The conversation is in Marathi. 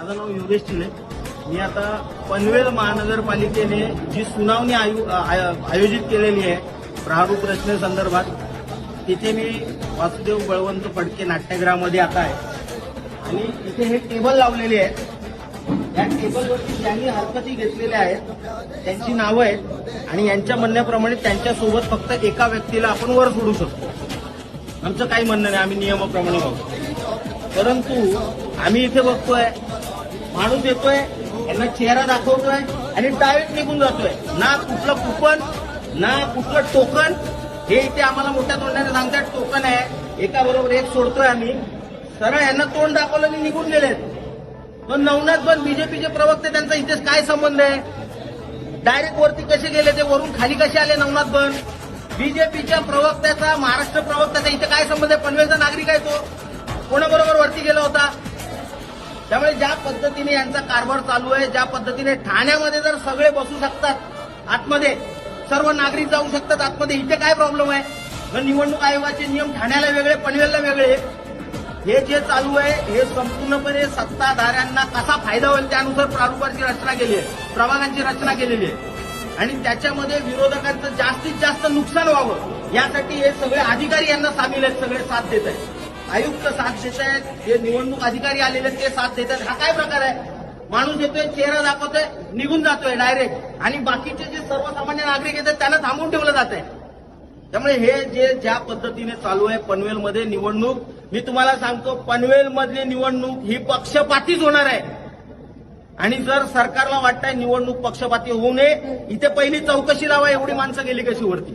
माझं नाव योगेश चिले. मी आता पनवेल महानगरपालिकेने जी सुनावणी आयु आय- आयोजित केलेली आहे प्रारूप रचनेसंदर्भात तिथे मी वासुदेव बळवंत फडके नाट्यगृहामध्ये आता आहे. आणि इथे हे टेबल लावलेले आहेत या टेबलवरती ज्यांनी हरकती घेतलेल्या आहेत त्यांची नावं आहेत आणि यांच्या म्हणण्याप्रमाणे त्यांच्यासोबत फक्त एका व्यक्तीला आपण वर सोडू शकतो. आमचं काही म्हणणं नाही आम्ही नियमाप्रमाणे बघतो. परंतु आम्ही इथे बघतोय माणूस येतोय यांना चेहरा दाखवतोय आणि डायरेक्ट निघून जातोय. ना कुठलं कुपन ना कुठलं टोकन हे इथे आम्हाला मोठ्या तोंडाने सांगतात टोकन आहे. एका बरोबर एक सोडतोय आम्ही. सरळ यांना तोंड दाखवलं आणि निघून गेलेत. पण नवनाथ पण बीजेपीचे प्रवक्ते त्यांचा इथे काय संबंध आहे? डायरेक्ट वरती कसे गेले ते वरून खाली कसे आले नवनाथ बन बीजेपीच्या प्रवक्त्याचा महाराष्ट्र प्रवक्त्याचा इथे काय संबंध आहे? पनवेलचा नागरिक आहे तो. कोणाबरोबर वरती गेला होता? त्यामुळे ज्या पद्धतीने यांचा कारभार चालू आहे ज्या पद्धतीने ठाण्यामध्ये जर सगळे बसू शकतात आतमध्ये सर्व नागरिक जाऊ शकतात आतमध्ये इथे काय प्रॉब्लेम आहे? जर निवडणूक आयोगाचे नियम ठाण्याला वेगळे पनवेलला वेगळे हे जे चालू आहे हे संपूर्णपणे सत्ताधाऱ्यांना कसा फायदा होईल त्यानुसार प्रारूपाची रचना केली आहे प्रभागांची रचना केलेली आहे. आणि त्याच्यामध्ये विरोधकांचं जास्तीत जास्त नुकसान व्हावं यासाठी हे सगळे अधिकारी यांना सामील आहेत सगळे साथ देत आहेत. आयुक्त साथ देत आहेत जे निवडणूक अधिकारी आलेले आहेत ते साथ देत आहेत. हा काय प्रकार आहे? माणूस येतोय चेहरा दाखवतोय निघून जातोय डायरेक्ट. आणि बाकीचे जे सर्वसामान्य नागरिक येतात त्यांना थांबून ठेवलं जात आहे. त्यामुळे हे जे ज्या पद्धतीने चालू आहे पनवेलमध्ये निवडणूक मी तुम्हाला सांगतो पनवेलमधली निवडणूक ही पक्षपातीच होणार आहे. आणि जर सरकारला वाटतंय निवडणूक पक्षपाती होऊ नये इथे पहिली चौकशी लावा एवढी माणसं गेली कशी वरती?